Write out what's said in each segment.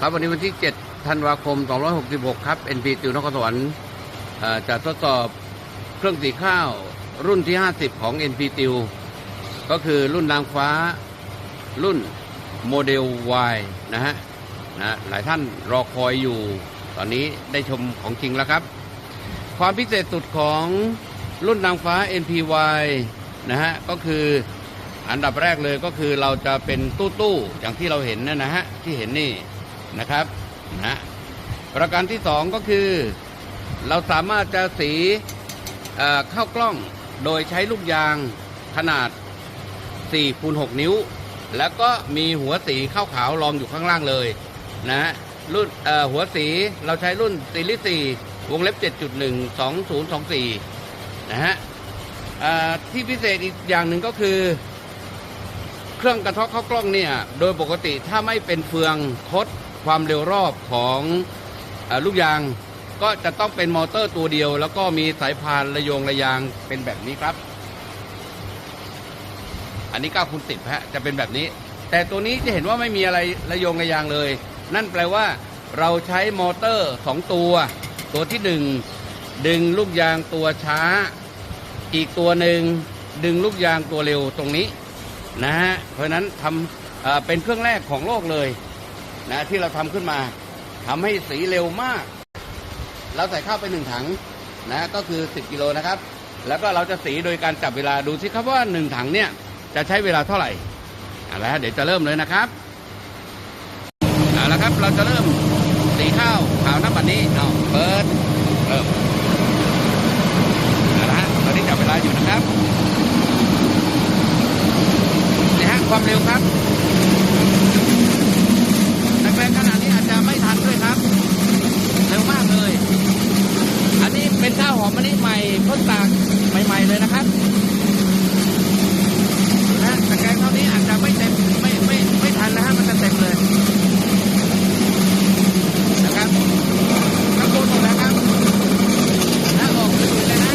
ครับวันนี้วันที่ 7 ธันวาคม 266 ครับ NP ติวนครสวรรค์จะทดสอบเครื่องสีข้าวรุ่นที่ 50 ของ NP ติว ก็คือรุ่นนางฟ้ารุ่นโมเดล Y นะฮะนะหลายท่านรอคอยอยู่ ตอนนี้ได้ชมของจริงแล้วครับ ความพิเศษสุดของรุ่นนางฟ้า NPY นะฮะก็คืออันดับแรกเลยก็คือเราจะเป็นตู้ตู้ๆอย่างที่เราเห็นนนะฮะที่เห็นนี่ นะครับนะประการที่สองก็คือ เราสามารถจะสีเข้ากล้องโดยใช้ลูกยางขนาด4คูณ6นิ้ว แล้วก็มีหัวสีข้าวขาวรองอยู่ข้างล่างเลยนะฮะรุ่นหัวสีเราใช้รุ่นซีรีส์4วงเล็บ 7.1 2024 นะฮะเอ่อที่พิเศษอีกอย่างหนึ่งก็คือ เครื่องกระเทาะเข้ากล้องเนี่ย โดยปกติถ้าไม่เป็นเฟืองทด ความเร็วรอบของอลูกยาง ก็จะต้องเป็นมอเตอร์ตัวเดียว แล้วก็มีสายพานระโยงระยางเป็นแบบนี้ครับ อันนี้9คูณ10ฮะจะเป็นแบบนี้ แต่ตัวนี้จะเห็นว่าไม่มีอะไรระโยงระยางเลย นั่นแปลว่า เราใช้มอเตอร์ 2 ตัว ตัวที่ 1 ดึงลูกยางตัวช้า อีกตัวหนึ่งดึงลูกยางตัวเร็วตรงนี้นะฮะเพราะนั้นทำเป็นเครื่องแรกของโลกเลย นะที่เราทำขึ้นมาทำให้สีเร็วมาก เราใส่ข้าวไปหนึ่งถังนะก็คือ 10กิโลนะครับ แล้วก็เราจะสีโดยการจับเวลาดูสิครับว่าหนึ่งถังเนี่ยจะใช้เวลาเท่าไหร่เอาละฮะเดี๋ยวจะเริ่มเลยนะครับเอาละครับเราจะเริ่มสีข้าวขาวน้ำบัดนี้เอาเปิดเริ่มเอาละฮะตอนนี้จับเวลาอยู่นะครับนี่ฮะความเร็วครับแรงๆขนาดนี้อาจจะไม่ทันด้วยครับ เร็วมากเลย อันนี้เป็นข้าวหอมมะลิใหม่พ่นตากใหม่ๆเลยนะครับนะตะแกรงเท่านี้อาจจะไม่เต็มไม่ไม่ไม่ทันนะฮะมันจะเต็มเลยนะครับข้างบนหมดแล้วครับนะออกเลยเลยนะ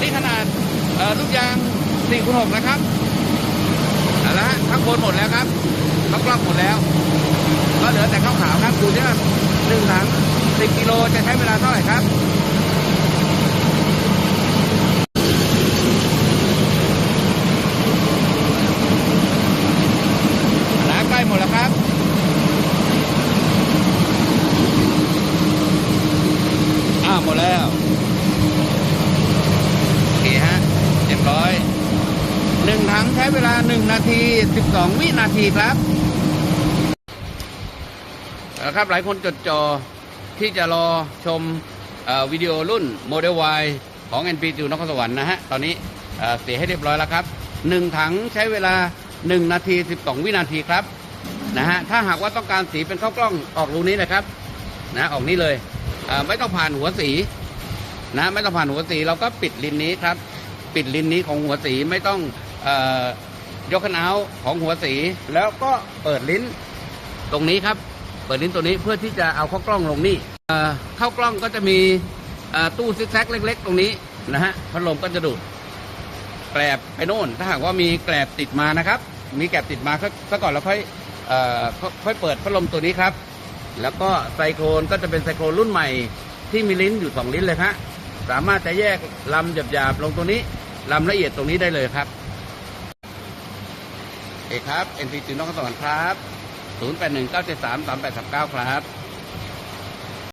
นี่ขนาดเอ่อลูกยาง4คูณ6นะครับเอาละฮะข้างบนหมดแล้วครับข้างกล้องหมดแล้ว เหลือแต่ข้าวขาวครับดูที่ว่าหนึ่งถัง10กิโลจะใช้เวลาเท่าไหร่ครับน้ำใกล้หมดแล้วครับอ้าวหมดแล้วโอเคฮะเรียบร้อยหนึ่งถังใช้เวลาหนึ่งนาทีสิบสองวินาทีครับ เอาละครับหลายคนจดจอที่จะรอชมอวิดีโอรุ่นโมเดล Y ของ NP จูนครสวรรค์นะฮะ ตอนนี้เสียให้เรียบร้อยแล้วครับหนึ่งถังใช้เวลาหนึ่งนาทีสิบสองวินาทีครับนะฮะถ้าหากว่าต้องการสีเป็นข้าวกล้องออกรูนี้เลยครับนะออกนี้เลยไม่ต้องผ่านหัวสีนะไม่ต้องผ่านหัวสีเราก็ปิดลิ้นนี้ครับ ปิดลิ้นนี้ของหัวสีไม่ต้องอยกขนเอาของหัวสี แล้วก็เปิดลิ้นตรงนี้ครับ เปิดลิ้นตัวนี้เพื่อที่จะเอาเข้ากล้องลงนี่เข้ากล้องก็จะมีตู้ซิกแซกเล็ก ๆ ตรงนี้นะฮะพัดลมก็จะดูดแกลบไปโน่น ถ้าหากว่ามีแกลบติดมานะครับ มีแกลบติดมาซะก่อนแล้วค่อยค่อยเปิดพัดลมตัวนี้ครับ แล้วก็ไซโครนก็จะเป็นไซโครนรุ่นใหม่ที่มีลิ้นอยู่สองลิ้นเลยฮะสามารถจะแยกลำหยาบๆลงตรงนี้ลำละเอียดตรงนี้ได้เลยครับ เอกครับ NP จีนนครสวรรค์ครับ 0819733839 ครับ